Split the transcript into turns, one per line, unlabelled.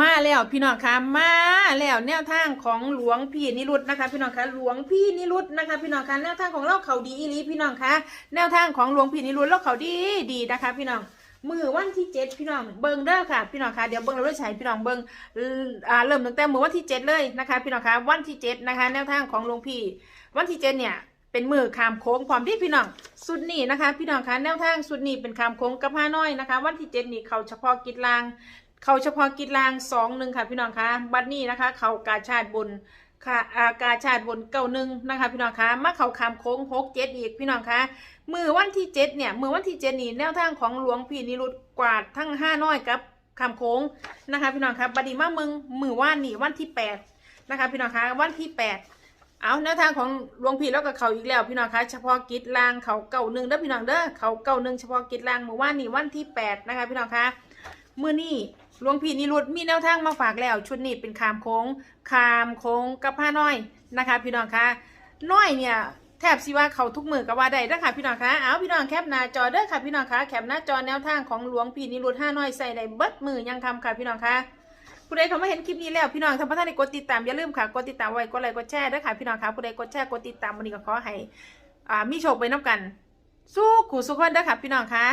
มาแล้วพี่น้องคะมาแล้วแนวทางของหลวงพี่นิรุตนะคะ พี่น้องคะหลวงพี่นิรุตนะคะ พี่น้องคะแนวทางของเราเขาดีอีหลีพี่น้องคะแนวทางของหลวงพี่นิรุตเราเขาดีดีนะคะ พี่น้องมือวันที่เจ็ดพี่น้องเบิ้งเด้อค่ะ พี่น้องคะเดี๋ยวเบิ้งเราด้วยใช้พี่น้องเบิ้งอ่าเริ่มตั้งแต่มือวันที่เจ็ดเลยนะคะ พี่น้องคะวันที่เจ็ดนะคะ แนวทางของหลวงพี่ วันที่เจ็ดเนี่ยเป็นมือคามโค้งความที่พี่น้องสุดนี้นะคะ พี่น้องคะแนวทางสุดนี้เป็นคามโค้งกับผ้าน้อยนะคะ วันที่เจ็ดนี่เขาเฉพาะกิจลาง เขาเฉพาะกิจลางสองหนึ่งค่ะ พี่น้องคะบัดนี้นะคะ เขากาชาติบนค่ะอากาชาติบนเก้าหนึ่งนะคะ พี่น้องคะมาเขาคามโค้งหกเจ็ดอีกพี่น้องคะมือวันที่เจ็ดเนี่ยมือวันที่เจ็ดนี่แนวทางของหลวงพี่นิรุตกวาดทั้งห้าน้อยกับคามโค้งนะคะ พี่น้องคะบัดนี้มามึงมือว่านนี่วันที่แปดนะคะ พี่น้องคะวันที่แปดเอาแนวทางของหลวงพี่แล้วก็เขาอีกแล้วพี่น้องคะเฉพาะกิจลางเขาเก่าหนึ่งเด้อพี่น้องเด้อเขาเก่าหนึ่งเฉพาะกิจลางมือว่านนี้วันที่แปดนะคะ พี่น้องคะมือนี้ หลวงพี่นิรุตมีแนวทางมาฝากแล้ว ชุดนี้เป็นคามโค้งคามโค้งกับผ้าน้อยนะคะ พี่น้องคะน้อยเนี่ยแทบสิว่าเขาทุกมือก็ว่าได้เด้ค่ะพี่น้องคะเอาพี่น้องแคปหน้าจอเด้อค่ะพี่น้องคะแคปหน้าจอแนวทางของหลวงพี่นิรุตห้าน้อยใส่ในเบิดมือยังคำค่ะพี่น้องคะผู้ใดเขามาเห็นคลิปนี้แล้วพี่น้องทำพัฒนานกดติดตามอย่าลืมค่ะกดติดตามไว้กดไลค์กดแชร์ด้วยค่ะพี่น้องค่ะผู้ใดกดแชร์กดติดตามวันนี้ก็ขอให้อ่ามีโชคไปน้ำกัน สู้ขู่สู้คนด้อค่ะพี่น้องค่ะ